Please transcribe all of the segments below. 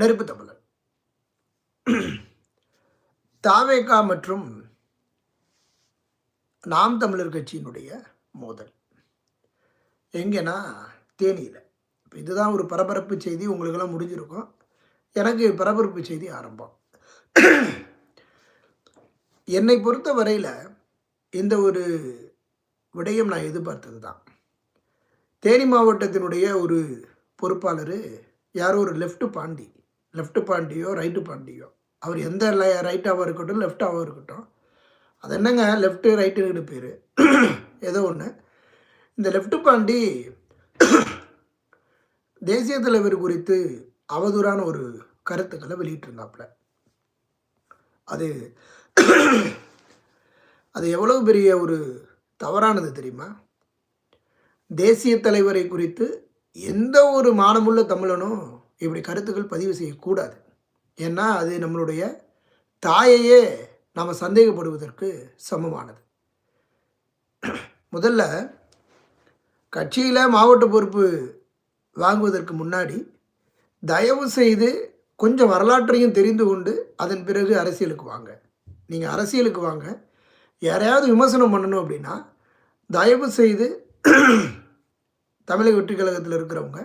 நெருப்பு தமிழர் தாவேகா மற்றும் நாம் தமிழர் கட்சியினுடைய மோதல். எங்கன்னா தேனியில். இப்போ இதுதான் ஒரு பரபரப்பு செய்தி உங்களுக்கெல்லாம் முடிஞ்சிருக்கும். எனக்கு பரபரப்பு செய்தி ஆரம்பம். என்னை பொறுத்த வரையில் இந்த ஒரு விடயம் நான் எதிர்பார்த்தது தான் தேனி மாவட்டத்தினுடைய ஒரு பொறுப்பாளர் யாரோ ஒரு லெஃப்ட் பாண்டி. லெஃப்ட் பாண்டியோ ரைட்டு பாண்டியோ. அவர் எந்த ரைட்டாகவும் இருக்கட்டும் லெஃப்டாகவும் இருக்கட்டும். அது என்னங்க? லெஃப்ட்டு ரைட்டுன்னு பேர். ஏதோ ஒன்று இந்த லெஃப்ட் பாண்டி தேசிய தலைவர் குறித்து அவதூறான ஒரு கருத்துக்களை வெளியிட்டிருந்தாப்புல. அது அது எவ்வளவு பெரிய ஒரு தவறானது தெரியுமா? தேசிய தலைவரை குறித்து எந்த ஒரு மானமுள்ள தமிழனும் இப்படி கருத்துக்கள் பதிவு செய்யக்கூடாது. ஏன்னா அது நம்மளுடைய தாயையே நாம் சந்தேகப்படுவதற்கு சமமானது. முதல்ல கட்சியில் மாவட்ட பொறுப்பு வாங்குவதற்கு முன்னாடி தயவு செய்து கொஞ்சம் வரலாற்றையும் தெரிந்து கொண்டு அதன் பிறகு அரசியலுக்கு வாங்க. நீங்கள் அரசியலுக்கு வாங்க. யாரையாவது விமர்சனம் பண்ணணும் அப்படின்னா தயவு செய்து தமிழக வெற்றி கழகத்தில் இருக்கிறவங்க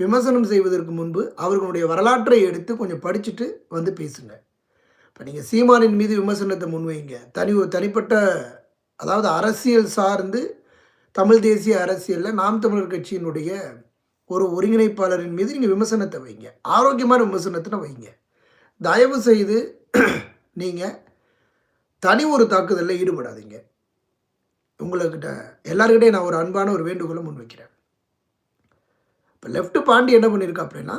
விமர்சனம் செய்வதற்கு முன்பு அவர்களுடைய வரலாற்றை எடுத்து கொஞ்சம் படிச்சுட்டு வந்து பேசுங்க. இப்போ நீங்கள் சீமானின் மீது விமர்சனத்தை முன்வைங்க. தனி ஒரு தனிப்பட்ட அதாவது அரசியல் சார்ந்து தமிழ் தேசிய அரசியலில் நாம் தமிழர் கட்சியினுடைய ஒரு ஒருங்கிணைப்பாளரின் மீது நீங்கள் விமர்சனத்தை வைங்க. ஆரோக்கியமான விமர்சனத்தை வைங்க. தயவு செய்து நீங்கள் தனி ஒரு தாக்குதலில் ஈடுபடாதீங்க. உங்கள்கிட்ட எல்லாருக்கிட்டையும் நான் ஒரு அன்பான ஒரு வேண்டுகோளை முன்வைக்கிறேன். இப்போ லெஃப்ட் பாண்டி என்ன பண்ணியிருக்கா அப்படின்னா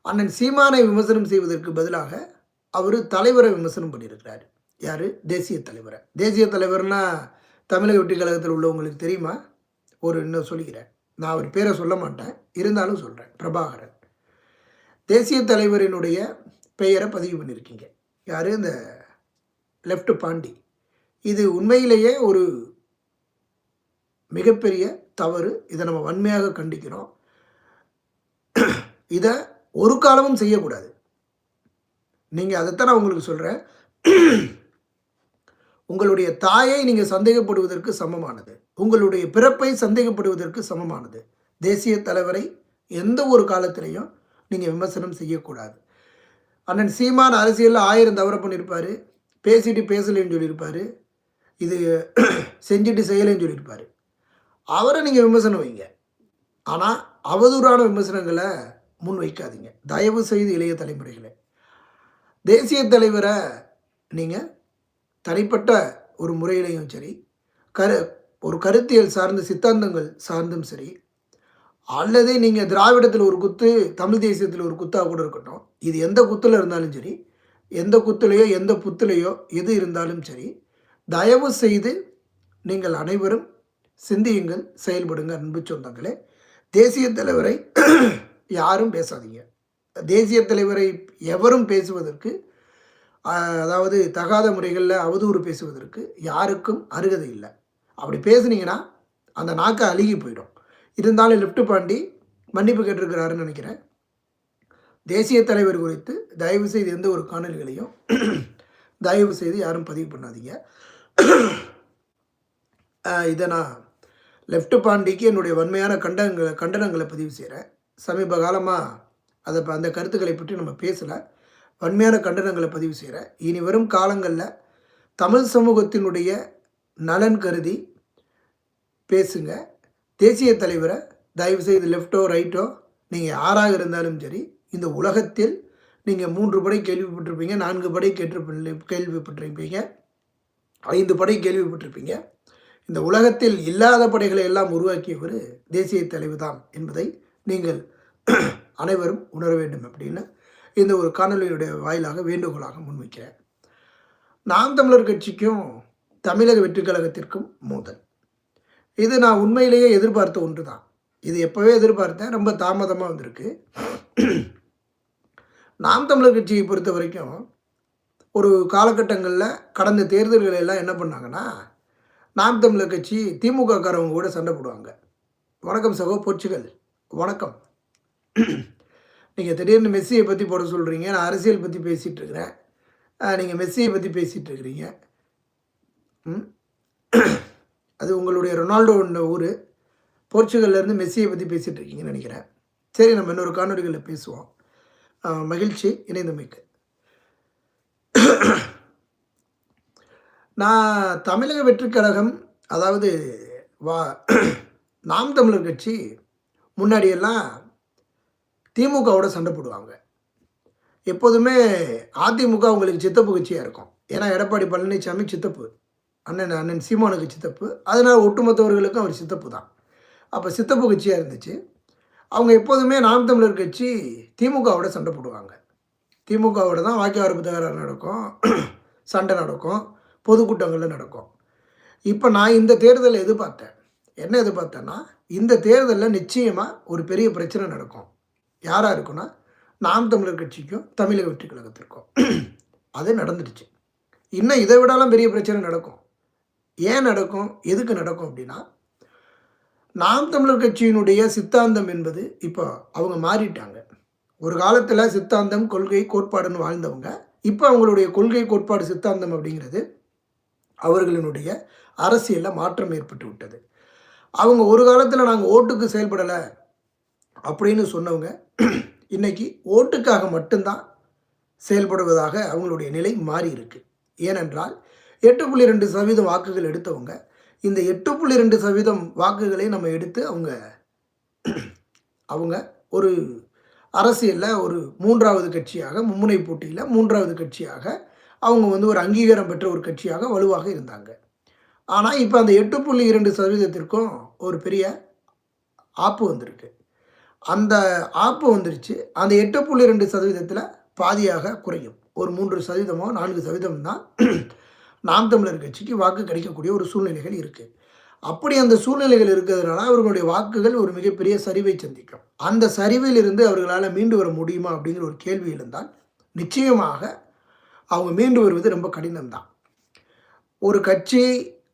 அண்ணன் சீமானை விமர்சனம் செய்வதற்கு பதிலாக அவர் தலைவரை விமர்சனம் பண்ணியிருக்கிறார் யார்? தேசிய தலைவரை. தேசிய தலைவர்னா தமிழக வெற்றி கழகத்தில் உள்ளவங்களுக்கு தெரியுமா? ஒரு இன்னும் சொல்லிக்கிறேன். நான் அவர் பேரை சொல்ல மாட்டேன். இருந்தாலும் சொல்கிறேன் பிரபாகரன். தேசிய தலைவரினுடைய பெயரை பதிவு பண்ணியிருக்கீங்க யார்? இந்த லெஃப்ட் பாண்டி. இது உண்மையிலேயே ஒரு மிகப்பெரிய தவறு இதை நம்ம வன்மையாக கண்டிக்கிறோம். இதை ஒரு காலமும் செய்யக்கூடாது. நீங்கள் அதைத்தான் நான் உங்களுக்கு சொல்கிறேன் உங்களுடைய தாயை நீங்கள் சந்தேகப்படுவதற்கு சமமானது. உங்களுடைய பிறப்பை சந்தேகப்படுவதற்கு சமமானது. தேசிய தலைவரை எந்த ஒரு காலத்திலையும் நீங்கள் விமர்சனம் செய்யக்கூடாது. அண்ணன் சீமான் அரசியலில் ஆயிரம் தவறு பண்ணியிருப்பார். பேசிட்டு பேசலைன்னு சொல்லியிருப்பார். இது செஞ்சுட்டு செய்யலைன்னு சொல்லியிருப்பார். அவரை நீங்கள் விமர்சனம் வைங்க. ஆனால் அவதூறான விமர்சனங்களை முன் வைக்காதீங்க. தயவு செய்து இளைய தலைமுறைகளை. தேசிய தலைவரை நீங்கள் தனிப்பட்ட ஒரு முறையிலையும் சரி கரு ஒரு கருத்தியல் சார்ந்த சித்தாந்தங்கள் சார்ந்தும் சரி அல்லது நீங்கள் திராவிடத்தில் ஒரு குத்து தமிழ் தேசியத்தில் ஒரு குத்தாக கூட இருக்கட்டும் இது எந்த குத்தில் இருந்தாலும் சரி எந்த குத்துலையோ எந்த புத்துலையோ எது இருந்தாலும் சரி தயவு செய்து நீங்கள் அனைவரும் சிந்தியுங்கள் செயல்படுங்க அன்பு சொந்தங்களே. தேசிய தலைவரை யாரும் பேசாதீங்க. தேசிய தலைவரை எவரும் பேசுவதற்கு அதாவது தகாத முறைகளில் அவதூறு பேசுவதற்கு யாருக்கும் அருகதை இல்லை. அப்படி பேசுனீங்கன்னா அந்த நாக்கை அழுகி போயிடும். இருந்தாலும் லெஃப்ட் பாண்டி மன்னிப்பு கேட்டிருக்கிறாருன்னு நினைக்கிறேன். தேசிய தலைவர் குறித்து தயவு செய்து எந்த ஒரு காணொலிகளையும் தயவு செய்து யாரும் பதிவு பண்ணாதீங்க. இதை நான் லெஃப்ட் பாண்டிக்கு என்னுடைய வன்மையான கண்டனங்களை கண்டனங்களை பதிவு செய்கிறேன் சமீப காலமாக அதை அந்த கருத்துக்களை பற்றி நம்ம பேசலை. வன்மையான கண்டனங்களை பதிவு செய்கிறேன் இனி வரும் காலங்களில் தமிழ் சமூகத்தினுடைய நலன் கருதி பேசுங்க. தேசிய தலைவரை தயவுசெய்து லெஃப்டோ ரைட்டோ நீங்கள் யாராக இருந்தாலும் சரி இந்த உலகத்தில் நீங்கள் மூன்று படை கேள்விப்பட்டிருப்பீங்க நான்கு படை கேட்டு கேள்விப்பட்டிருப்பீங்க ஐந்து படை கேள்விப்பட்டிருப்பீங்க. இந்த உலகத்தில் இல்லாத படைகளை எல்லாம் உருவாக்கியவர் தேசிய தலைவர் தான் என்பதை நீங்கள் அனைவரும் உணர வேண்டும் அப்படின்னு இந்த ஒரு காணொலியுடைய வாயிலாக வேண்டுகோளாக முன்வைக்கிறேன். நாம் தமிழர் கட்சிக்கும் தமிழக வெற்றி கழகத்திற்கும் மோதல். இது நான் உண்மையிலேயே எதிர்பார்த்த ஒன்று தான் இது எப்போவே எதிர்பார்த்தேன் ரொம்ப தாமதமாக வந்திருக்கு. நாம் தமிழர் கட்சியை பொறுத்த வரைக்கும் ஒரு காலகட்டங்களில் கடந்த தேர்தல்கள் எல்லாம் என்ன பண்ணாங்கன்னா நாம் தமிழர் கட்சி திமுக காரவங்க கூட சண்டை போடுவாங்க. வணக்கம் சகோ போர்ச்சுகல். வணக்கம். நீங்கள் திடீர்னு மெஸ்ஸியை பற்றி போட சொல்கிறீங்க நான் அரசியல் பற்றி பேசிகிட்டு இருக்கிறேன் நீங்கள் மெஸ்ஸியை பற்றி பேசிகிட்டு இருக்கிறீங்க ம்? அது உங்களுடைய ரொனால்டோ ஊர். போர்ச்சுகல்லேருந்து மெஸ்ஸியை பற்றி பேசிகிட்டு இருக்கீங்கன்னு நினைக்கிறேன். சரி நம்ம இன்னொரு காணொலிகளில் பேசுவோம். மகிழ்ச்சி இணைந்தமைக்கு. நான் தமிழக வெற்றிக் கழகம் அதாவது வா நாம் தமிழர் கட்சி முன்னாடியெல்லாம் திமுகவோட சண்டை போடுவாங்க. எப்போதுமே அதிமுக அவங்களுக்கு சித்தப்பு கட்சியாக இருக்கும். ஏன்னா எடப்பாடி பழனிசாமி சித்தப்பு அண்ணன் அண்ணன் சீமானுக்கு சித்தப்பு. அதனால் ஒட்டுமொத்தவர்களுக்கும் அவர் சித்தப்பு தான். அப்போ சித்தப்பு கட்சியாக இருந்துச்சு. அவங்க எப்போதுமே நாம் தமிழர் கட்சி திமுகவோட சண்டை போடுவாங்க. திமுகவோட தான் வாக்கிய தகராறு நடக்கும் சண்டை நடக்கும். பொதுக்கூட்டங்களில் நடக்கும். இப்போ நான் இந்த தேர்தலில் எதிர்பார்த்தேன். என்ன எதிர்பார்த்தேன்னா இந்த தேர்தலில் நிச்சயமாக ஒரு பெரிய பிரச்சனை நடக்கும். யாராக இருக்குன்னா நாம் தமிழர் கட்சிக்கும் தமிழக வெற்றி கழகத்திற்கும். அது நடந்துடுச்சு. இன்னும் இதை விடலாம் பெரிய பிரச்சனை நடக்கும். ஏன் நடக்கும்? எதுக்கு நடக்கும் அப்படின்னா நாம் தமிழர் கட்சியினுடைய சித்தாந்தம் என்பது இப்போ அவங்க மாறிட்டாங்க. ஒரு காலத்தில் சித்தாந்தம் கொள்கை கோட்பாடுன்னு வாழ்ந்தவங்க இப்போ அவங்களுடைய கொள்கை கோட்பாடு சித்தாந்தம் அப்படிங்கிறது அவர்களினுடைய அரசியலில் மாற்றம் ஏற்பட்டு விட்டது. அவங்க ஒரு காலத்தில் நாங்கள் ஓட்டுக்கு செயல்படலை அப்படின்னு சொன்னவங்க இன்னைக்கு ஓட்டுக்காக மட்டும்தான் செயல்படுவதாக அவங்களுடைய நிலை மாறி இருக்கு ஏனென்றால் எட்டு புள்ளி ரெண்டு சதவீதம் வாக்குகள் எடுத்தவங்க இந்த எட்டு புள்ளி ரெண்டு சதவீதம் வாக்குகளை நம்ம எடுத்து அவங்க அவங்க ஒரு அரசியலில் ஒரு மூன்றாவது கட்சியாக மும்முனை போட்டியில் மூன்றாவது கட்சியாக அவங்க வந்து ஒரு அங்கீகாரம் பெற்ற ஒரு கட்சியாக வலுவாக இருந்தாங்க. ஆனால் இப்போ அந்த எட்டு புள்ளி இரண்டு சதவீதத்திற்கும் ஒரு பெரிய ஆப்பு வந்திருக்கு. அந்த ஆப்பு வந்துருச்சு. அந்த எட்டு புள்ளி ரெண்டு சதவீதத்தில் பாதியாக குறையும். ஒரு மூன்று சதவீதமோ நான்கு சதவீதம் தான் நாம் தமிழர் கட்சிக்கு வாக்கு கிடைக்கக்கூடிய ஒரு சூழ்நிலைகள் இருக்குது அப்படி அந்த சூழ்நிலைகள் இருக்கிறதுனால அவர்களுடைய வாக்குகள் ஒரு மிகப்பெரிய சரிவை சந்திக்கும். அந்த சரிவில் இருந்து அவர்களால் மீண்டு வர முடியுமா அப்படிங்கிற ஒரு கேள்வி இருந்தால் நிச்சயமாக அவங்க மீண்டு வருவது ரொம்ப கடினம்தான். ஒரு கட்சி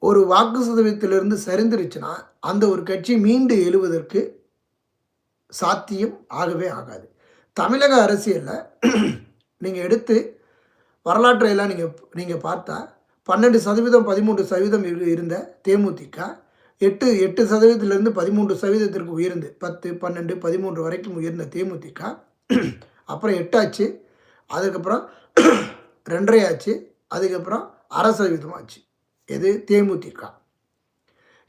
ஒரு வாக்கு சதவீதத்திலிருந்து சரிந்துருச்சுன்னா அந்த ஒரு கட்சி மீண்டு எழுவதற்கு சாத்தியம் ஆகவே ஆகாது. தமிழக அரசியலில் நீங்கள் எடுத்து வரலாற்றை எல்லாம் நீங்கள் நீங்கள் பார்த்தா பன்னெண்டு சதவீதம் பதிமூன்று சதவீதம் இருந்த தேமுதிக எட்டு எட்டு சதவீதத்திலிருந்து பதிமூன்று சதவீதத்திற்கு உயர்ந்து பத்து பன்னெண்டு பதிமூன்று வரைக்கும் உயர்ந்த தேமுதிக அப்புறம் எட்டாச்சு அதுக்கப்புறம் ரெண்டரை ஆச்சு அதுக்கப்புறம் அரசவிதமாச்சு ஆச்சு எது? தேமுதிக.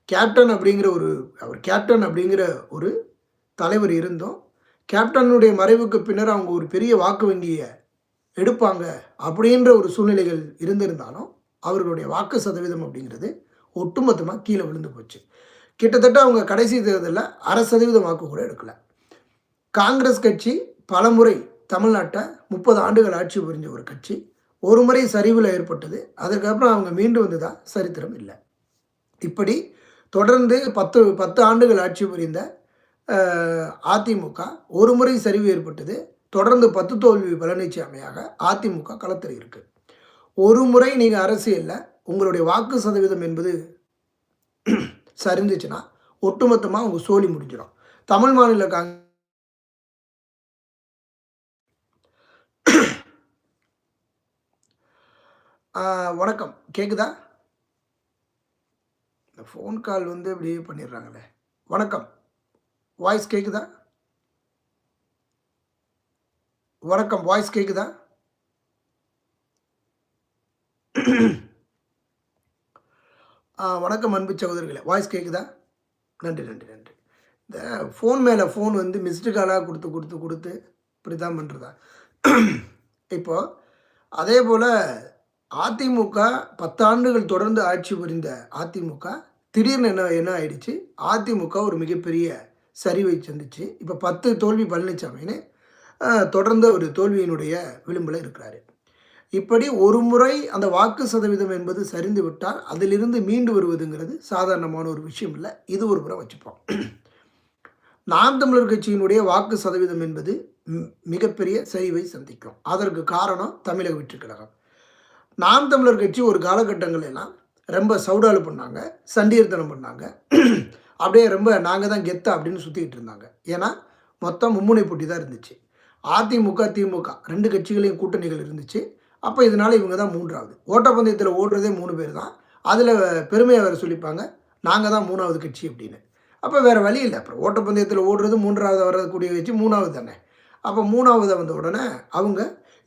கேப்டன் அப்படிங்கிற ஒரு அவர் கேப்டன் அப்படிங்கிற ஒரு தலைவர் இருந்தோம் கேப்டனுடைய மறைவுக்கு பின்னர் அவங்க ஒரு பெரிய வாக்கு வங்கியை எடுப்பாங்க அப்படின்ற ஒரு சூழ்நிலைகள் இருந்திருந்தாலும் அவர்களுடைய வாக்கு சதவீதம் அப்படிங்கிறது ஒட்டுமொத்தமாக கீழே விழுந்து போச்சு. கிட்டத்தட்ட அவங்க கடைசி தேர்தலில் அரை சதவீதம் வாக்கு கூட எடுக்கலை. காங்கிரஸ் கட்சி பலமுறை தமிழ்நாட்டை முப்பது ஆண்டுகள் ஆட்சி புரிஞ்ச ஒரு கட்சி. ஒரு முறை சரிவில் ஏற்பட்டது. அதுக்கப்புறம் அவங்க மீண்டு வந்ததாக சரித்திரம் இல்லை. இப்படி தொடர்ந்து பத்து பத்து ஆண்டுகள் ஆட்சி புரிந்த அதிமுக ஒரு முறை சரிவு ஏற்பட்டது. தொடர்ந்து பத்து தோல்வி பழனிசாமியாக அதிமுக களத்தில் இருக்குது ஒரு முறை நீங்கள் அரசியலில் உங்களுடைய வாக்கு சதவீதம் என்பது சரிந்துச்சுன்னா ஒட்டுமொத்தமாக உங்கள் சோழி முடிஞ்சிடும். தமிழ் மாநில காங்கிரஸ் வணக்கம். கேக்குதா? இந்த ஃபோன் கால் வந்து இப்படியே பண்ணிடுறாங்களே. வணக்கம். வாய்ஸ் கேக்குதா? வணக்கம். வாய்ஸ் கேக்குதா? ஆ, வணக்கம் அன்பு சகோதரிகளே. வாய்ஸ் கேக்குதா? நன்றி நன்றி நன்றி. இந்த ஃபோன் மேலே ஃபோன் வந்து மிஸ்டு காலாக கொடுத்து கொடுத்து கொடுத்து இப்படி தான் பண்ணுறதா இப்போது அதே போல் அதிமுக பத்தாண்டுகள் தொடர்ந்து ஆட்சி புரிந்த அதிமுக திடீர்னு என்ன என்ன ஆயிடுச்சு? அதிமுக ஒரு மிகப்பெரிய சரிவை சந்திச்சு. இப்போ பத்து தோல்வி பழனிசாமின்னு தொடர்ந்து ஒரு தோல்வியினுடைய விளிம்பில் இருக்கிறாரு. இப்படி ஒரு முறை அந்த வாக்கு சதவீதம் என்பது சரிந்து விட்டால் அதிலிருந்து மீண்டு வருவதுங்கிறது சாதாரணமான ஒரு விஷயம் இல்லை. இது ஒரு புறம் வச்சுப்போம். நாம் தமிழர் கட்சியினுடைய வாக்கு சதவீதம் என்பது மிகப்பெரிய சரிவை சந்திக்கும். அதற்கு காரணம் தமிழக வெற்றி கழகம். நாம் தமிழர் கட்சி ஒரு காலகட்டங்களெல்லாம் ரொம்ப சவுடாலு பண்ணாங்க சண்டீர்த்தனம் பண்ணாங்க. அப்படியே ரொம்ப நாங்கள் தான் கெத்தா அப்படின்னு சுற்றிக்கிட்டு இருந்தாங்க. ஏன்னா மொத்தம் மும்முனை போட்டி தான் இருந்துச்சு. அதிமுக திமுக ரெண்டு கட்சிகளையும் கூட்டணிகள் இருந்துச்சு. அப்போ இதனால் இவங்க தான் மூன்றாவது. ஓட்டப்பந்தயத்தில் ஓடுறதே மூணு பேர் தான். அதில் பெருமையை வேறு சொல்லிப்பாங்க நாங்கள் தான் மூணாவது கட்சி அப்படின்னு. அப்போ வேறு வழி இல்லை. அப்புறம் ஓட்டப்பந்தயத்தில் ஓடுறது மூன்றாவது வரக்கூடிய கட்சி மூணாவது தானே. அப்போ மூணாவது வந்த உடனே அவங்க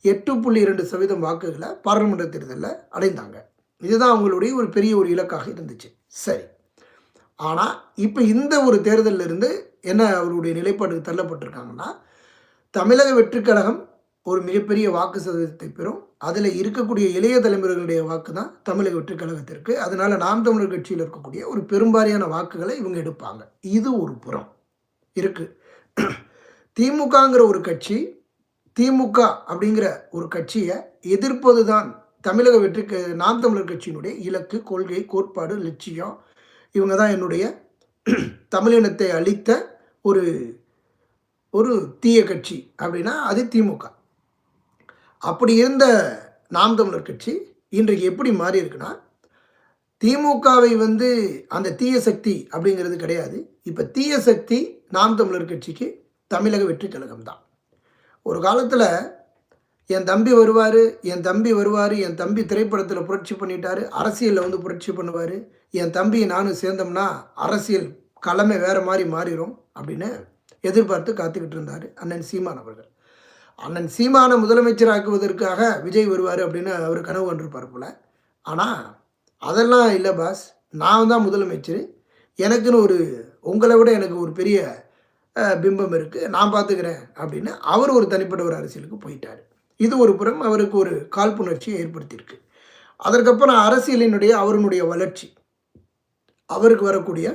எட்டு புள்ளி இரண்டு சதவீதம் வாக்குகளை பாராளுமன்ற தேர்தலில் அடைந்தாங்க. இதுதான் அவங்களுடைய ஒரு பெரிய ஒரு இலக்காக இருந்துச்சு. சரி. ஆனால் இப்போ இந்த ஒரு தேர்தலில் இருந்து என்ன அவருடைய நிலைப்பாடுக்கு தள்ளப்பட்டிருக்காங்கன்னா தமிழக வெற்றிக்கழகம் ஒரு மிகப்பெரிய வாக்கு சதவீதத்தை பெறும். அதில் இருக்கக்கூடிய இளைய தலைமுறைகளுடைய வாக்கு தான் தமிழக வெற்றிக்கழகத்திற்கு அதனால் நாம் தமிழர் கட்சியில் இருக்கக்கூடிய ஒரு பெரும்பாரியான வாக்குகளை இவங்க எடுப்பாங்க. இது ஒரு புறம். இருக்குது திமுகங்கிற ஒரு கட்சி திமுக அப்படிங்கிற ஒரு கட்சியை எதிர்ப்பது தான் தமிழக வெற்றி நாம் தமிழர் கட்சியினுடைய இலக்கு கொள்கை கோட்பாடு லட்சியம். இவங்க தான் என்னுடைய தமிழினத்தை அழித்த ஒரு ஒரு தீய கட்சி அப்படின்னா அது திமுக. அப்படி இருந்த நாம் தமிழர் கட்சி இன்றைக்கு எப்படி மாறி இருக்குன்னா திமுகவை வந்து அந்த தீய சக்தி அப்படிங்கிறது கிடையாது. இப்போ தீய சக்தி நாம் தமிழர் கட்சிக்கு தமிழக வெற்றி கழகம் தான் ஒரு காலத்தில் என் தம்பி வருவார் என் தம்பி வருவார் என் தம்பி திரைப்படத்தில் புரட்சி பண்ணிட்டாரு அரசியலில் வந்து புரட்சி பண்ணுவார் என் தம்பி நானும் சேர்ந்தோம்னா அரசியல் கலமை வேறு மாதிரி மாறிடும் அப்படின்னு எதிர்பார்த்து காத்துக்கிட்டு இருந்தார் அண்ணன் சீமான் அவர்கள். அண்ணன் சீமானை முதலமைச்சராக்குவதற்காக விஜய் வருவார் அப்படின்னு அவர் கனவு கண்டிருப்பார் போல. ஆனால் அதெல்லாம் இல்லை பாஸ். நான் தான் முதலமைச்சர். எனக்குன்னு ஒரு உங்களை விட எனக்கு ஒரு பெரிய பிம்பம் இருக்குது நான் பார்த்துக்கிறேன் அப்படின்னு அவர் ஒரு தனிப்பட்ட ஒரு அரசியலுக்கு போயிட்டார். இது ஒரு புறம் அவருக்கு ஒரு காழ்ப்புணர்ச்சியை ஏற்படுத்தியிருக்கு. அதற்கப்புறம் அரசியலினுடைய அவருடைய வளர்ச்சி அவருக்கு வரக்கூடிய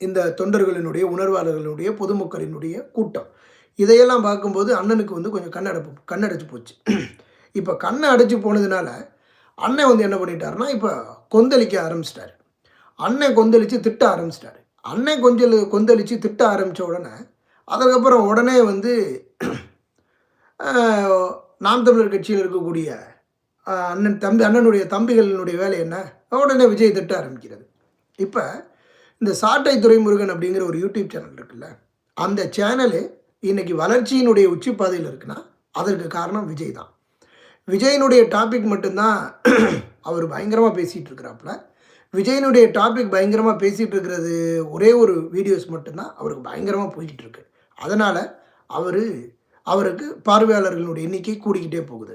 இந்த தொண்டர்களினுடைய உணர்வாளர்களுடைய பொதுமக்களினுடைய கூட்டம் இதையெல்லாம் பார்க்கும்போது அண்ணனுக்கு வந்து கொஞ்சம் கண்ணடப்பு கண்ணடைச்சு போச்சு. இப்போ கண்ணை அடைச்சி போனதுனால அண்ணன் வந்து என்ன பண்ணிட்டாருன்னா இப்போ கொந்தளிக்க ஆரம்பிச்சிட்டாரு. அண்ணன் கொந்தளித்து திட்ட ஆரம்பிச்சிட்டாரு. அண்ணன் கொஞ்சம் கொந்தளித்து திட்ட ஆரம்பித்த உடனே அதுக்கப்புறம் உடனே வந்து நாம் தமிழர் கட்சியில் இருக்கக்கூடிய அண்ணன் தம்பி அண்ணனுடைய தம்பிகளினுடைய வேலை என்ன? உடனே விஜய் திட்ட ஆரம்பிக்கிறது. இப்போ இந்த சாட்டை துறைமுருகன் அப்படிங்கிற ஒரு யூடியூப் சேனல் இருக்குல்ல அந்த சேனலு இன்னைக்கு வளர்ச்சியினுடைய உச்சிப்பாதையில் இருக்குன்னா அதற்கு காரணம் விஜய் தான். விஜயனுடைய டாபிக் மட்டும்தான் அவர் பயங்கரமாக பேசிகிட்டு இருக்கிறாப்புல. விஜயனுடைய டாபிக் பயங்கரமாக பேசிகிட்டு இருக்கிறது ஒரே ஒரு வீடியோஸ் மட்டும்தான் அவருக்கு பயங்கரமாக போய்கிட்டு இருக்கு. அதனால் அவர் அவருக்கு பார்வையாளர்களுடைய எண்ணிக்கை கூடிக்கிட்டே போகுது.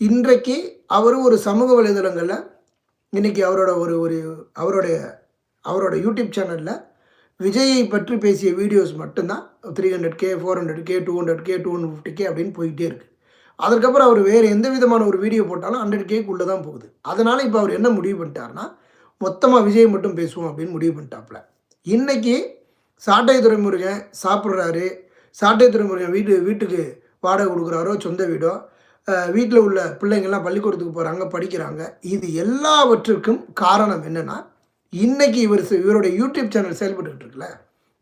இன்றைக்கு அவர் ஒரு சமூக வலைதளங்களில் இன்றைக்கி அவரோட ஒரு ஒரு அவருடைய அவரோட யூடியூப் சேனலில் விஜயை பற்றி பேசிய வீடியோஸ் மட்டும்தான் three hundred K four hundred K two hundred K two hundred fifty K அப்படின்னு போய்கிட்டே இருக்குது அதற்கப்புறம் அவர் வேறு எந்த விதமான ஒரு வீடியோ போட்டாலும் ஹண்ட்ரட் கேக்குள்ளே தான் போகுது. அதனால் இப்போ அவர் என்ன முடிவு பண்ணிட்டாருன்னா மொத்தமாக விஜய் மட்டும் பேசுவோம் அப்படின்னு முடிவு பண்ணிட்டாப்புல. இன்றைக்கி சாட்டை துறைமுருகன் சாப்பிட்றாரு. சாட்டை துறைமுருகன் வீட்டு வீட்டுக்கு வாடகை கொடுக்குறாரோ சொந்த வீடோ வீட்டில் உள்ள பிள்ளைங்கள்லாம் பள்ளிக்கூடத்துக்கு போகிறாங்க படிக்கிறாங்க. இது எல்லாவற்றுக்கும் காரணம் என்னென்னா இன்றைக்கி இவர் இவருடைய யூடியூப் சேனல் செயல்பட்டுக்கிட்டு இருக்குல்ல.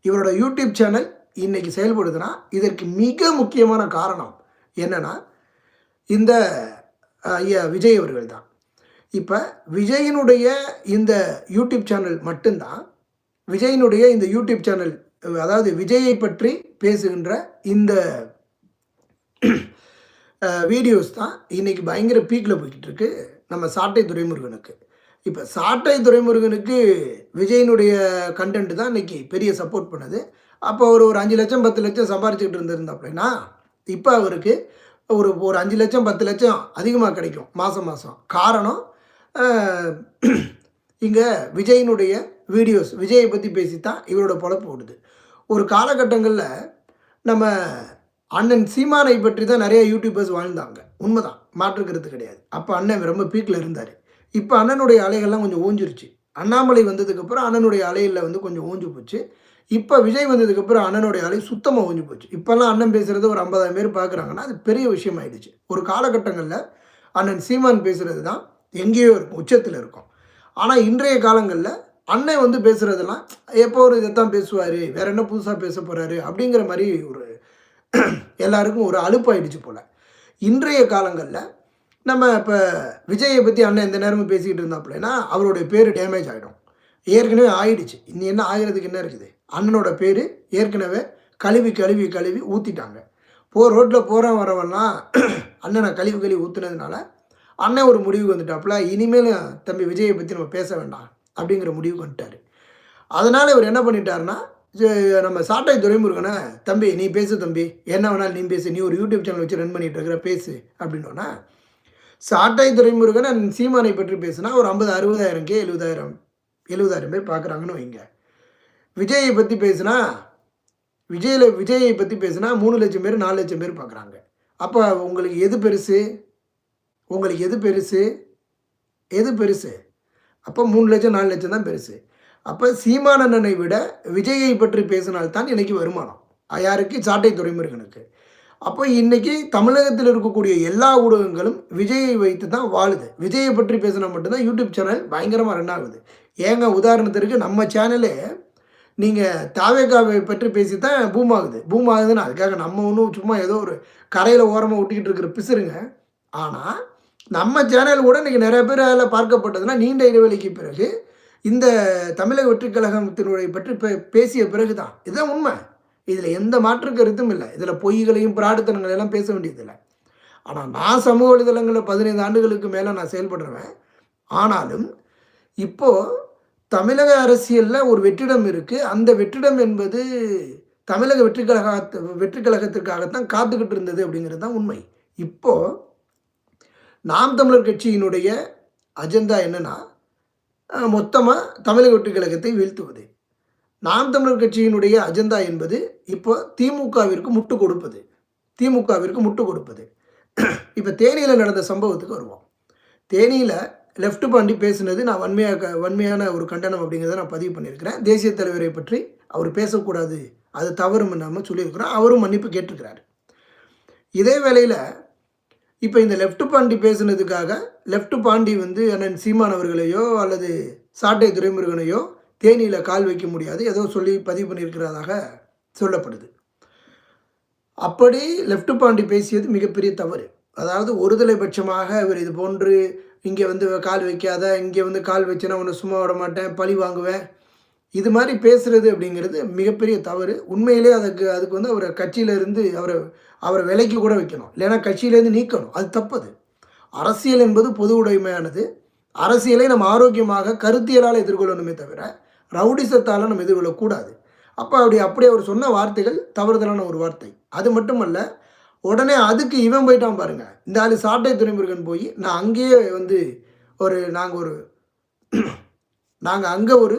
இவரோட யூடியூப் சேனல் இன்றைக்கி செயல்படுதுன்னா இதற்கு மிக முக்கியமான காரணம் என்னன்னா இந்த ஐயா விஜய் அவர்கள் தான். இப்போ விஜயினுடைய இந்த யூடியூப் சேனல் மட்டும்தான் விஜயினுடைய இந்த யூடியூப் சேனல் அதாவது விஜயை பற்றி பேசுகின்ற இந்த வீடியோஸ் தான் இன்றைக்கி பயங்கர பீக்கில் போய்கிட்டு இருக்கு நம்ம சாட்டை துரைமுருகனுக்கு. இப்போ சாட்டை துரைமுருகனுக்கு விஜயினுடைய கண்டென்ட் தான் இன்றைக்கி பெரிய சப்போர்ட் பண்ணுது. அப்போ அவர் ஒரு அஞ்சு லட்சம் பத்து லட்சம் சம்பாரிச்சுக்கிட்டு இருந்திருந்தாப்புலனா இப்போ அவருக்கு ஒரு ஒரு அஞ்சு லட்சம் பத்து லட்சம் அதிகமாக கிடைக்கும் மாதம் மாதம் காரணம் இங்கே விஜயினுடைய வீடியோஸ் விஜயை பற்றி பேசி தான் இவரோட பொழப்பு ஓடுது. ஒரு காலகட்டங்களில் நம்ம அண்ணன் சீமானை பற்றி தான் நிறைய யூடியூபர்ஸ் வாழ்ந்தாங்க. உண்மைதான் மாற்றுக்கிறது கிடையாது. அப்போ அண்ணன் ரொம்ப பீக்கில் இருந்தார். இப்போ அண்ணனுடைய அலைகள்லாம் கொஞ்சம் ஓஞ்சிருச்சு. அண்ணாமலை வந்ததுக்கப்புறம் அண்ணனுடைய அலையில் வந்து கொஞ்சம் ஓஞ்சு போச்சு. இப்போ விஜய் வந்ததுக்கப்புறம் அண்ணனுடைய அலை சுத்தமாக ஊஞ்சு போச்சு. இப்போல்லாம் அண்ணன் பேசுகிறது ஒரு ஐம்பதாயிரம் பேர் பார்க்குறாங்கன்னா அது பெரிய விஷயம் ஆயிடுச்சு ஒரு காலகட்டங்களில் அண்ணன் சீமான் பேசுகிறது தான் எங்கேயோ இருக்கும் உச்சத்தில் இருக்கும். ஆனால் இன்றைய காலங்களில் அண்ணன் வந்து பேசுகிறதெல்லாம் எப்போ ஒரு இதைத்தான் பேசுவார் வேறு என்ன புதுசாக பேச போகிறாரு அப்படிங்கிற மாதிரி ஒரு எல்லாருக்கும் ஒரு அலுப்பாயிடுச்சு போல். இன்றைய காலங்களில் நம்ம இப்போ விஜயை பற்றி அண்ணன் எந்த நேரமும் பேசிக்கிட்டு இருந்தாப்புலனா அவருடைய பேர் டேமேஜ் ஆகிடும் ஏற்கனவே ஆயிடுச்சு. இன்னும் என்ன ஆகிறதுக்கு என்ன இருக்குது? அண்ணனோட பேர் ஏற்கனவே கழுவி கழுவி கழுவி ஊற்றிட்டாங்க போ ரோட்டில் போகிறேன் வரவெல்லாம் அண்ணனை கழிவு கழுவி ஊற்றுனதுனால அண்ணன் ஒரு முடிவுக்கு வந்துட்டாப்புல இனிமேல் தம்பி விஜயை பற்றி நம்ம பேச வேண்டாம் அப்படிங்கிற முடிவுக்கு வந்துட்டார். அதனால் இவர் என்ன பண்ணிட்டாருன்னா நம்ம சாட்டை துரைமுருகனை தம்பி நீ பேசு தம்பி என்ன வேணாலும் நீ பேசு நீ ஒரு யூடியூப் சேனல் வச்சு ரன் பண்ணிகிட்டு இருக்கிற பேசு அப்படின்னோன்னா சாட்டை துரைமுருகன் சீமானை பற்றி பேசுனா ஒரு ஐம்பது அறுபதாயிரம் கே எழுபதாயிரம் எழுபதாயிரம் பேர் பார்க்குறாங்கன்னு வைங்க. விஜயை பற்றி பேசுனா விஜயில் விஜயை பற்றி பேசுனா மூணு லட்சம் பேர் நாலு லட்சம் பேர் பார்க்குறாங்க அப்போ உங்களுக்கு எது பெருசு? உங்களுக்கு எது பெருசு? எது பெருசு? அப்போ மூணு லட்சம் நாலு லட்சம் தான் பெருசு. அப்போ சீமானந்தனை விட விஜயை பற்றி பேசினால்தான் இன்னைக்கு வருமானம். யாருக்கு? சாட்டை துறைமுருகனுக்கு. அப்போ இன்றைக்கி தமிழகத்தில் இருக்கக்கூடிய எல்லா ஊடகங்களும் விஜயை வைத்து தான் வாழுது. விஜயை பற்றி பேசினா மட்டும்தான் யூடியூப் சேனல் பயங்கரமாக ரன் ஆகுது. ஏங்க உதாரணத்திற்கு நம்ம சேனலே நீங்கள் தாவேகாவை பற்றி பேசி தான் பூம் ஆகுது. பூம் ஆகுதுன்னு அதுக்காக நம்ம ஒன்றும் சும்மா ஏதோ ஒரு கரையில் ஓரமாக ஒட்டிக்கிட்டு இருக்கிற பிசுருங்க ஆனால் நம்ம சேனல் கூட இன்றைக்கி நிறைய பேரால் பார்க்கப்பட்டதுன்னா நீண்ட இடைவெளிக்கு பிறகு இந்த தமிழக வெற்றிக் கழகத்தினுடைய பற்றி பே பேசிய பிறகு தான் இதுதான் உண்மை. இதில் எந்த மாற்று கருத்தும் இல்லை. இதில் பொய்களையும் பிராடுத்தனங்களையெல்லாம் பேச வேண்டியதில்லை ஆனால் நான் சமூக வலைதளங்களில் பதினைந்து ஆண்டுகளுக்கு மேலே நான் செயல்படுறேன் ஆனாலும் இப்போது தமிழக அரசியலில் ஒரு வெற்றிடம் இருக்குது அந்த வெற்றிடம் என்பது தமிழக வெற்றி கழக வெற்றி கழகத்திற்காகத்தான் காத்துக்கிட்டு இருந்தது அப்படிங்கிறது தான் உண்மை. இப்போது நாம் தமிழர் கட்சியினுடைய அஜெண்டா என்னன்னா மொத்தமாக தமிழக வெற்றி கழகத்தை வீழ்த்துவது. நாம் தமிழர் கட்சியினுடைய அஜெண்டா என்பது இப்போ திமுகவிற்கு முட்டு கொடுப்பது. திமுகவிற்கு முட்டு கொடுப்பது. இப்போ தேனியில் நடந்த சம்பவத்துக்கு வருவோம். தேனியில் லெஃப்ட் பாண்டி பேசுனது நான் வன்மையாக வன்மையான ஒரு கண்டனம் அப்படிங்கிறத நான் பதிவு பண்ணியிருக்கிறேன். தேசிய தலைவரை பற்றி அவர் பேசக்கூடாது அது தவறும் இல்லாமல் சொல்லியிருக்கிறோம். அவரும் மன்னிப்பு கேட்டிருக்கிறார். இதே வேளையில் இப்போ இந்த லெஃப்ட் பாண்டி பேசுனதுக்காக லெஃப்ட் பாண்டி வந்து அண்ணன் சீமான் அவர்களையோ அல்லது சாட்டை துரைமுருகனையோ தேனியில் கால் வைக்க முடியாது. ஏதோ சொல்லி பதிவு பண்ணியிருக்கிறதாக சொல்லப்படுது. அப்படி லெஃப்ட் பாண்டி பேசியது மிகப்பெரிய தவறு. அதாவது ஒருதலை பட்சமாக இவர் இது போன்று இங்கே வந்து கால் வைக்காத இங்கே வந்து கால் வச்சேன்னா உன்னை சும்மா விட மாட்டேன் பழி வாங்குவேன். இது மாதிரி பேசுகிறது அப்படிங்கிறது மிகப்பெரிய தவறு. உண்மையிலே அதுக்கு அதுக்கு வந்து அவரை கட்சியிலேருந்து அவரை அவரை விலைக்கு கூட வைக்கணும் இல்லைன்னா கட்சியிலேருந்து நீக்கணும். அது தப்பது. அரசியல் என்பது பொது உடைமையானது. அரசியலை நம்ம ஆரோக்கியமாக கருத்தியலால் எதிர்கொள்ளணுமே தவிர ரவுடிசத்தால் நம்ம எதிர்கொள்ளக்கூடாது. அப்போ அப்படி அப்படியே அவர் சொன்ன வார்த்தைகள் தவறுதலான ஒரு வார்த்தை. அது மட்டுமல்ல உடனே அதுக்கு இவன் போயிட்டான் பாருங்கள் இந்த ஆள் சாட்டை துறைமுருகன் போய் நான் அங்கேயே வந்து ஒரு நாங்கள் ஒரு நாங்கள் அங்கே ஒரு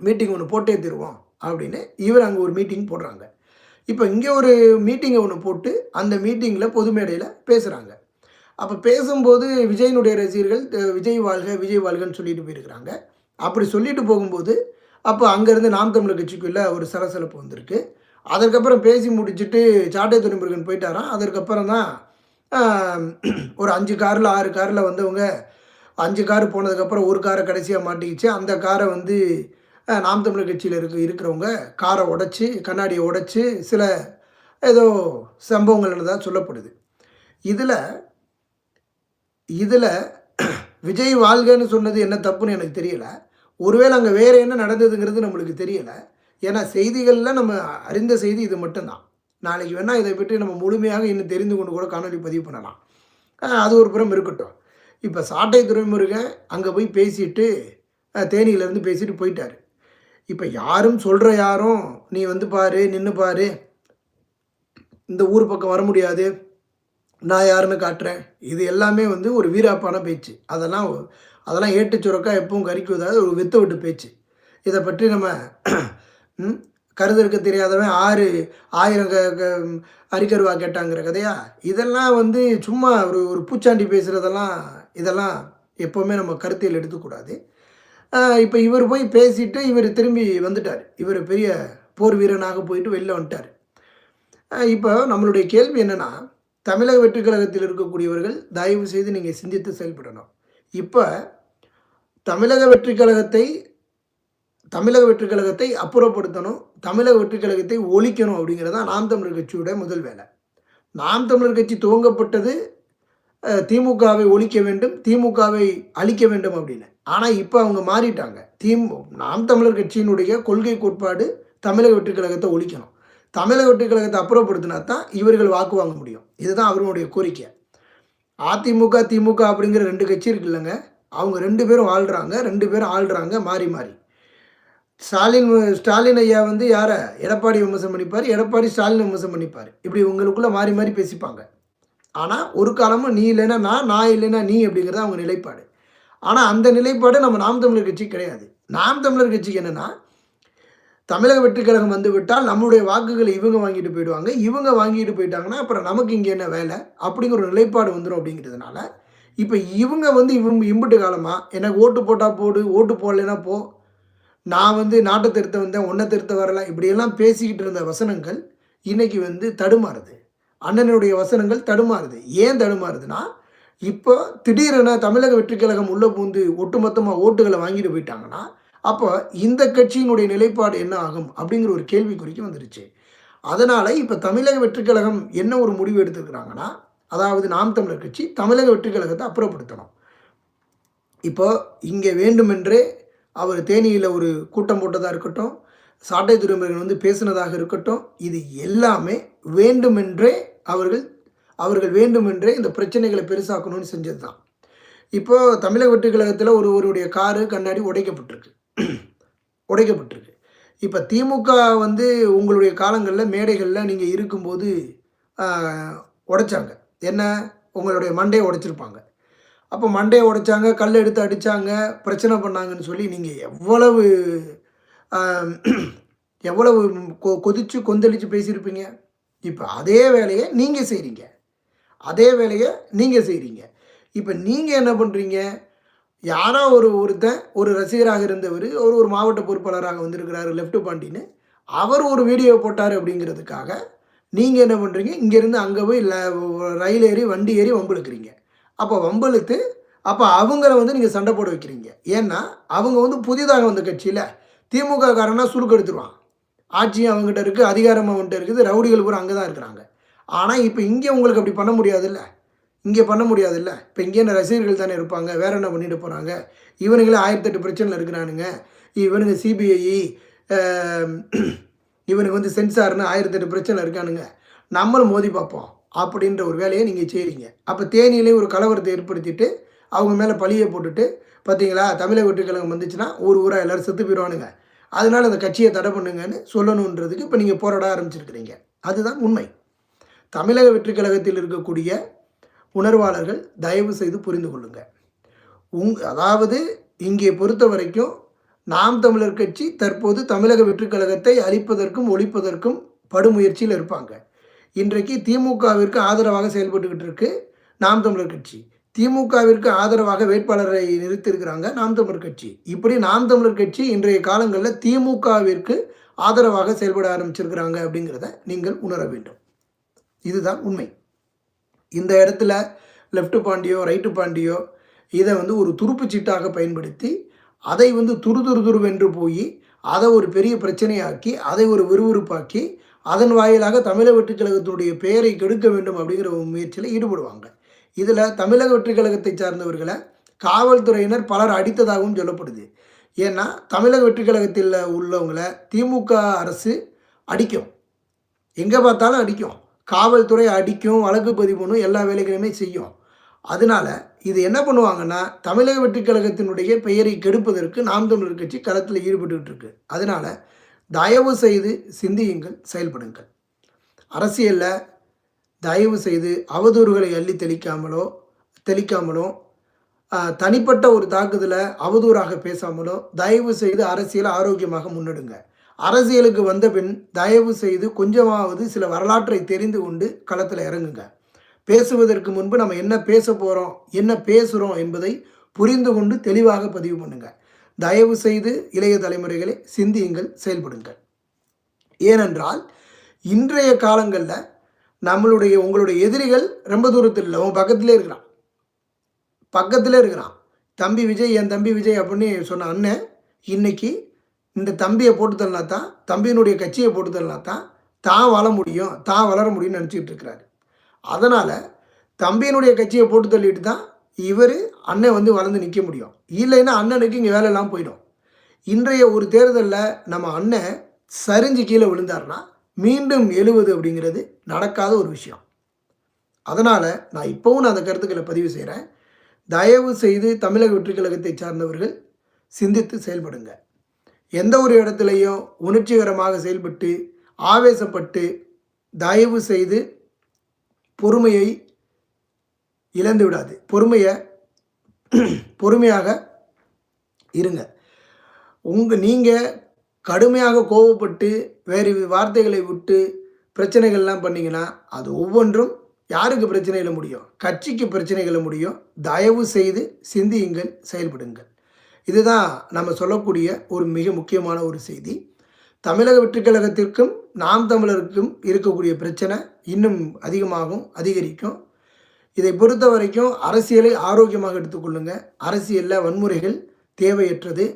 மீட்டிங் ஒன்று போட்டே தருவோம் அப்படின்னு இவர் அங்கே ஒரு மீட்டிங் போடுறாங்க. இப்போ இங்கே ஒரு மீட்டிங்கை ஒன்று போட்டு அந்த மீட்டிங்கில் பொது மேடையில் பேசுகிறாங்க அப்போ பேசும்போது விஜயனுடைய ரசிகர்கள் விஜய் வாழ்க விஜய் வாழ்கன்னு சொல்லிட்டு போயிருக்கிறாங்க. அப்படி சொல்லிட்டு போகும்போது அப்போ அங்கேருந்து நாம் தமிழர் கட்சிக்குள்ளே ஒரு சலசலப்பு வந்திருக்கு. அதற்கப்புறம் பேசி முடிச்சுட்டு சாட்டை துறைமுருகன் போயிட்டாராம். அதற்கப்புறம் தான் ஒரு அஞ்சு காரில் ஆறு காரில் வந்தவங்க அஞ்சு கார் போனதுக்கப்புறம் ஒரு காரை கடைசியாக மாட்டிக்கிச்சு. அந்த காரை வந்து நாம் தமிழர் கட்சியில் இருக்க இருக்கிறவங்க காரை உடைச்சி கண்ணாடியை உடைச்சி சில ஏதோ சம்பவங்கள் தான் சொல்லப்படுது. இதில் இதில் விஜய் வாழ்கன்னு சொன்னது என்ன தப்புன்னு எனக்கு தெரியலை. ஒருவேளை அங்கே வேறு என்ன நடந்ததுங்கிறது நம்மளுக்கு தெரியல. ஏன்னா செய்திகளில் நம்ம அறிந்த செய்தி இது மட்டும்தான். நாளைக்கு வேணால் இதை பற்றி நம்ம முழுமையாக இன்னும் தெரிந்து கொண்டு கூட காணொலி பதிவு பண்ணலாம். அது ஒரு புறம் இருக்கட்டும். இப்போ சாட்டை துறைமுருகன் அங்கே போய் பேசிட்டு தேனியிலேருந்து பேசிட்டு போயிட்டார். இப்போ யாரும் சொல்கிற யாரும் நீ வந்து பாரு நின்று பாரு. இந்த ஊர் பக்கம் வர முடியாது. நான் யாருன்னு காட்டுறேன். இது எல்லாமே வந்து ஒரு வீராப்பான பேச்சு. அதெல்லாம் அதெல்லாம் ஏட்டு சுரக்கா எப்பவும் கறிக்குவதாவது ஒரு வித்து விட்டு பேச்சு. இதை பற்றி நம்ம ம், தெரியாதவன் ஆறு ஆயிரம் க அரிக்கருவா கேட்டாங்கிற கதையா? இதெல்லாம் வந்து சும்மா ஒரு ஒரு பூச்சாண்டி பேசுகிறதெல்லாம் இதெல்லாம் எப்போவுமே நம்ம கருத்தில் எடுத்துக்கூடாது இப்போ இவர் போய் பேசிட்டு இவர் திரும்பி வந்துட்டார். இவர் பெரிய போர் வீரனாக போயிட்டு வெளில வந்துட்டார். இப்போ நம்மளுடைய கேள்வி என்னென்னா தமிழக வெற்றி கழகத்தில் இருக்கக்கூடியவர்கள் தயவு செய்து நீங்கள் சிந்தித்து செயல்படணும். இப்போ தமிழக வெற்றி கழகத்தை தமிழக வெற்றி கழகத்தை அப்புறப்படுத்தணும் தமிழக வெற்றி கழகத்தை ஒழிக்கணும் அப்படிங்கிறது தான் நாம் தமிழர் கட்சியோட முதல் வேலை. நாம் தமிழர் கட்சி துவங்கப்பட்டது திமுகவை ஒழிக்க வேண்டும் திமுகவை அழிக்க வேண்டும் அப்படின்னு. ஆனால் இப்போ அவங்க மாறிட்டாங்க. திமு நாம் தமிழர் கட்சியினுடைய கொள்கை கோட்பாடு தமிழக வெற்றி கழகத்தை ஒழிக்கணும். தமிழக வெற்றிக்கழகத்தை அப்புறப்படுத்தினா தான் இவர்கள் வாக்கு வாங்க முடியும். இதுதான் அவர்களுடைய கோரிக்கை. அதிமுக திமுக அப்படிங்கிற ரெண்டு கட்சி இருக்கு இல்லைங்க. அவங்க ரெண்டு பேரும் ஆள்றாங்க. ரெண்டு பேரும் ஆள்றாங்க மாறி மாறி. ஸ்டாலின் ஸ்டாலின் ஐயா வந்து யாரை? எடப்பாடி விமர்சனம் பண்ணிப்பார். எடப்பாடி ஸ்டாலின் விமர்சனம் பண்ணிப்பார். இப்படி உங்களுக்குள்ளே மாறி மாறி பேசிப்பாங்க. ஆனால் ஒரு காலமும் நீ இல்லைன்னா நான் நான் இல்லைன்னா நீ அப்படிங்கிறது அவங்க நிலைப்பாடு. ஆனால் அந்த நிலைப்பாடு நம்ம நாம் தமிழர் கட்சி கிடையாது. நாம் தமிழர் கட்சிக்கு என்னென்னா தமிழக வெற்றிக்கழகம் வந்து விட்டால் நம்மளுடைய வாக்குகளை இவங்க வாங்கிட்டு போயிடுவாங்க. இவங்க வாங்கிட்டு போயிட்டாங்கன்னா அப்புறம் நமக்கு இங்கே என்ன வேலை? அப்படிங்கிற ஒரு நிலைப்பாடு வந்துடும் அப்படிங்கிறதுனால இப்போ இவங்க வந்து இவங்க இம்புட்டு காலமாக எனக்கு ஓட்டு போட்டால் போடு ஓட்டு போடலைன்னா போ நான் வந்து நாட்டை திருத்த வந்தேன் ஒன்றை திருத்த வரல இப்படியெல்லாம் பேசிக்கிட்டு இருந்த வசனங்கள் இன்றைக்கி வந்து தடுமாறுது. அண்ணனுடைய வசனங்கள் தடுமாறுது. ஏன் தடுமாறுதுன்னா இப்போ திடீரென தமிழக வெற்றி கழகம் உள்ளே பூந்து ஒட்டுமொத்தமாக ஓட்டுகளை வாங்கிட்டு போயிட்டாங்கன்னா அப்போ இந்த கட்சியினுடைய நிலைப்பாடு என்ன ஆகும் அப்படிங்கிற ஒரு கேள்விக்குறிக்கு வந்துருச்சு. அதனால் இப்போ தமிழக வெற்றி கழகம் என்ன ஒரு முடிவு எடுத்துருக்குறாங்கன்னா அதாவது நாம் தமிழர் கட்சி தமிழக வெற்றி கழகத்தை அப்புறப்படுத்தணும். இப்போ இங்கே வேண்டுமென்றே அவர் தேனியில் ஒரு கூட்டம் போட்டதாக இருக்கட்டும் சாட்டை துறைமுருகன் வந்து பேசினதாக இருக்கட்டும் இது எல்லாமே வேண்டுமென்றே அவர்கள் அவர்கள் வேண்டுமென்றே இந்த பிரச்சனைகளை பெருசாக்கணும்னு செஞ்சது தான் இப்போது தமிழக வெற்றி ஒரு ஒருடைய காரு கண்ணாடி உடைக்கப்பட்டிருக்கு. உடைக்கப்பட்டிருக்கு. இப்போ திமுக வந்து உங்களுடைய காலங்களில் மேடைகளில் நீங்கள் இருக்கும்போது உடைச்சாங்க. என்ன? உங்களுடைய மண்டையை உடைச்சிருப்பாங்க. அப்போ மண்டையை உடைச்சாங்க கல் எடுத்து அடித்தாங்க பிரச்சனை பண்ணாங்கன்னு சொல்லி நீங்கள் எவ்வளவு எவ்வளவு கொ கொதிச்சு கொந்தளித்து பேசியிருப்பீங்க? இப்போ அதே வேலையை நீங்கள் செய்கிறீங்க அதே வேலையை நீங்கள் செய்கிறீங்க இப்போ நீங்கள் என்ன பண்ணுறீங்க யாரோ ஒரு ஒருத்தன் ஒரு ரசிகராக இருந்தவர் ஒரு ஒரு மாவட்ட பொறுப்பாளராக வந்திருக்கிறாரு லெஃப்ட் பாண்டின்னு. அவர் ஒரு வீடியோ போட்டார் அப்படிங்கிறதுக்காக நீங்கள் என்ன பண்ணுறீங்க இங்கேருந்து அங்கே போய் ரயில் ஏறி வண்டி ஏறி வம்பிழுக்கிறீங்க. அப்போ வம்பிழுத்து அப்போ அவங்கள வந்து நீங்கள் சண்டை போட வைக்கிறீங்க. ஏன்னா அவங்க வந்து புதிதாக வந்த கட்சியில் திமுக காரனா சுருக்கு எடுத்துருவான். ஆட்சியும் அவங்ககிட்ட இருக்குது அதிகாரம் அவங்ககிட்ட இருக்குது ரவுடிகள் பூரா அங்கே தான் இருக்கிறாங்க. ஆனால் இப்போ இங்கே உங்களுக்கு அப்படி பண்ண முடியாதுல்ல? இங்கே பண்ண முடியாதுல்ல? இப்போ இங்கே என்ன ரசிகர்கள் தானே இருப்பாங்க வேற என்ன பண்ணிட்டு போகிறாங்க இவனுங்களே ஆயிரத்தெட்டு பிரச்சனையில் இருக்கிறானுங்க. இவனுங்க சிபிஐ இவனுக்கு வந்து சென்சார்னு ஆயிரத்தெட்டு பிரச்சனை இருக்கானுங்க. நம்மளும் மோதி பார்ப்போம் அப்படின்ற ஒரு வேலையை நீங்கள் செய்கிறீங்க அப்போ தேனியிலே ஒரு கலவரத்தை ஏற்படுத்திட்டு அவங்க மேலே பழியை போட்டுட்டு பார்த்தீங்களா? தமிழக வெற்றி வந்துச்சுன்னா ஊர் ஊராக எல்லோரும் செத்து போயிடுவானுங்க. அதனால் அந்த கட்சியை தடை பண்ணுங்கன்னு சொல்லணுன்றதுக்கு இப்போ நீங்கள் போராட ஆரம்பிச்சிருக்கிறீங்க. அதுதான் உண்மை. தமிழக வெற்றுக்கழகத்தில் இருக்கக்கூடிய உணர்வாளர்கள் தயவு செய்து புரிந்து கொள்ளுங்க. உங் அதாவது இங்கே பொறுத்த வரைக்கும் நாம் தமிழர் கட்சி தற்போது தமிழக வெற்றுக்கழகத்தை அழிப்பதற்கும் ஒழிப்பதற்கும் படுமுயற்சியில் இருப்பாங்க. இன்றைக்கு திமுகவிற்கு ஆதரவாக செயல்பட்டுக்கிட்டு இருக்கு நாம் தமிழர் கட்சி. திமுகவிற்கு ஆதரவாக வேட்பாளரை நிறுத்தியிருக்கிறாங்க நாம் தமிழர் கட்சி. இப்படி நாம் தமிழர் கட்சி இன்றைய காலங்களில் திமுகவிற்கு ஆதரவாக செயல்பட ஆரம்பிச்சிருக்கிறாங்க அப்படிங்கிறத நீங்கள் உணர வேண்டும். இதுதான் உண்மை. இந்த இடத்துல லெஃப்ட் பாண்டியோ ரைட்டு பாண்டியோ இதை வந்து ஒரு துருப்பு சீட்டாக பயன்படுத்தி அதை வந்து துரு துரு துருவென்று போய் அதை ஒரு பெரிய பிரச்சனையாக்கி அதை ஒரு விறுவிறுப்பாக்கி அதன் வாயிலாக தமிழக வெட்டுக்கழகத்தினுடைய பெயரை கெடுக்க வேண்டும் அப்படிங்கிற ஒரு முயற்சியில் ஈடுபடுவாங்க. இதில் தமிழக வெற்றிக் கழகத்தை சார்ந்தவர்களை காவல்துறையினர் பலர் அடித்ததாகவும் சொல்லப்படுது. ஏன்னா தமிழக வெற்றிக் கழகத்தில் உள்ளவங்களை திமுக அரசு அடிக்கும். எங்கே பார்த்தாலும் அடிக்கும். காவல்துறை அடிக்கும் வழக்கு பதிவு எல்லா வேலைகளுமே செய்யும். அதனால இது என்ன பண்ணுவாங்கன்னா தமிழக வெற்றிக் கழகத்தினுடைய பெயரை கெடுப்பதற்கு நாம் தமிழர் கட்சி களத்தில் ஈடுபட்டுக்கிட்டு இருக்கு. அதனால் தயவு செய்து சிந்தியுங்கள் செயல்படுங்கள். அரசியலில் தயவு செய்து அவதூறுகளை அள்ளி தெளிக்காமலோ தெளிக்காமலோ தனிப்பட்ட ஒரு தாக்குதலை அவதூறாக பேசாமலோ தயவு செய்து அரசியலை ஆரோக்கியமாக முன்னெடுங்க. அரசியலுக்கு வந்த பின் தயவு செய்து கொஞ்சமாவது சில வரலாற்றை தெரிந்து கொண்டு களத்தில் இறங்குங்க. பேசுவதற்கு முன்பு நம்ம என்ன பேச போகிறோம் என்ன பேசுகிறோம் என்பதை புரிந்து கொண்டு தெளிவாக பதிவு பண்ணுங்க. தயவு செய்து இளைய தலைமுறைகளை சிந்தியுங்கள் செயல்படுங்கள். ஏனென்றால் இன்றைய காலங்களில் நம்மளுடைய உங்களுடைய எதிரிகள் ரொம்ப தூரத்தில் இல்லை. உன் பக்கத்திலே இருக்கிறான். பக்கத்திலே இருக்கிறான். தம்பி விஜய் என் தம்பி விஜய் அப்படின்னு சொன்ன அண்ணன் இன்னைக்கு இந்த தம்பியை போட்டு தரலா தான் தம்பியினுடைய கட்சியை போட்டு தரலா தான் தான் வாழ முடியும் தான் வளர முடியும்னு நினச்சிக்கிட்டு இருக்கிறாரு. அதனால் தம்பியினுடைய கட்சியை போட்டு தள்ளிட்டு தான் இவர் அண்ணன் வந்து வளர்ந்து நிற்க முடியும். இல்லைன்னா அண்ணனுக்கு இங்கே வேலையெல்லாம் போயிடும். இன்றைய ஒரு தேர்தலில் நம்ம அண்ணன் சரிஞ்சு கீழே விழுந்தாருன்னா மீண்டும் எழுவது அப்படிங்கிறது நடக்காத ஒரு விஷயம். அதனால் நான் இப்போவும் நான் அந்த கருத்துக்களை பதிவு செய்கிறேன் தயவு செய்து தமிழக வெற்றிக்கழகத்தை சார்ந்தவர்கள் சிந்தித்து செயல்படுங்க. எந்த ஒரு இடத்துலையும் உணர்ச்சிகரமாக செயல்பட்டு ஆவேசப்பட்டு தயவு செய்து பொறுமையை இழந்து விடாது. பொறுமையை பொறுமையாக இருங்க. உங்கள் நீங்கள் கடுமையாக கோவப்பட்டு வேறு வார்த்தைகளை விட்டு பிரச்சனைகள்லாம் பண்ணிங்கன்னா அது ஒவ்வொன்றும் யாருக்கு பிரச்சனைகளை முடியும்? கட்சிக்கு பிரச்சனைகளை முடியும். தயவு செய்து சிந்தியுங்கள் செயல்படுங்கள். இதுதான் நம்ம சொல்லக்கூடிய ஒரு மிக முக்கியமான ஒரு செய்தி. தமிழக வெற்றிக்கழகத்திற்கும் நாம் தமிழருக்கும் இருக்கக்கூடிய பிரச்சனை இன்னும் அதிகமாகும் அதிகரிக்கும். இதை பொறுத்த வரைக்கும் அரசியலை ஆரோக்கியமாக எடுத்துக்கொள்ளுங்கள் அரசியலில் வன்முறைகள் தேவையற்றது.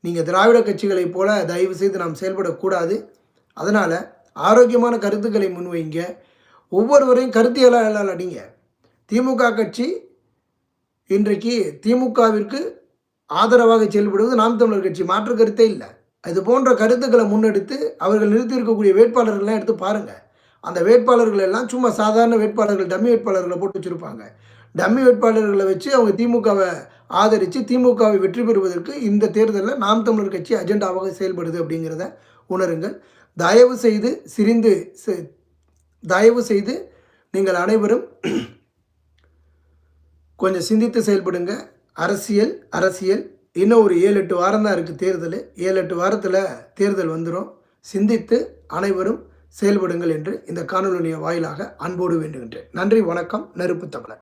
நீங்கள் திராவிட கட்சிகளைப் போல தயவு செய்து நாம் செயல்படக்கூடாது. அதனால் ஆரோக்கியமான கருத்துக்களை முன்வைங்க. ஒவ்வொருவரையும் கருத்தியலால் அடிங்க. திமுக கட்சி இன்றைக்கு திமுகவிற்கு ஆதரவாக செயல்படுவது நாம் தமிழர் கட்சி. மாற்று கருத்தே இல்லை. இது போன்ற கருத்துக்களை முன்னெடுத்து அவர்கள் நிறுத்தியிருக்கக்கூடிய வேட்பாளர்கள்லாம் எடுத்து பாருங்கள் அந்த வேட்பாளர்கள் எல்லாம் சும்மா சாதாரண வேட்பாளர்கள் டம்மி வேட்பாளர்களை போட்டு வச்சுருப்பாங்க. டம்மி வேட்பாளர்களை வச்சு அவங்க திமுகவை ஆதரித்து திமுகவை வெற்றி பெறுவதற்கு இந்த தேர்தலில் நாம் தமிழர் கட்சி அஜெண்டாவாக செயல்படுது அப்படிங்கிறத உணருங்கள். தயவு செய்து சிரிந்து செ- தயவு செய்து நீங்கள் அனைவரும் கொஞ்சம் சிந்தித்து செயல்படுங்க. அரசியல் அரசியல். இன்னும் ஒரு ஏழு எட்டு வாரம் தான் இருக்குது தேர்தல். ஏழு எட்டு வாரத்தில் தேர்தல் வந்துடும் சிந்தித்து அனைவரும் செயல்படுங்கள் என்று இந்த காணொலிய வாயிலாக அன்போடு வேண்டுகின்றேன். நன்றி வணக்கம். நெருப்பு தமிழர்.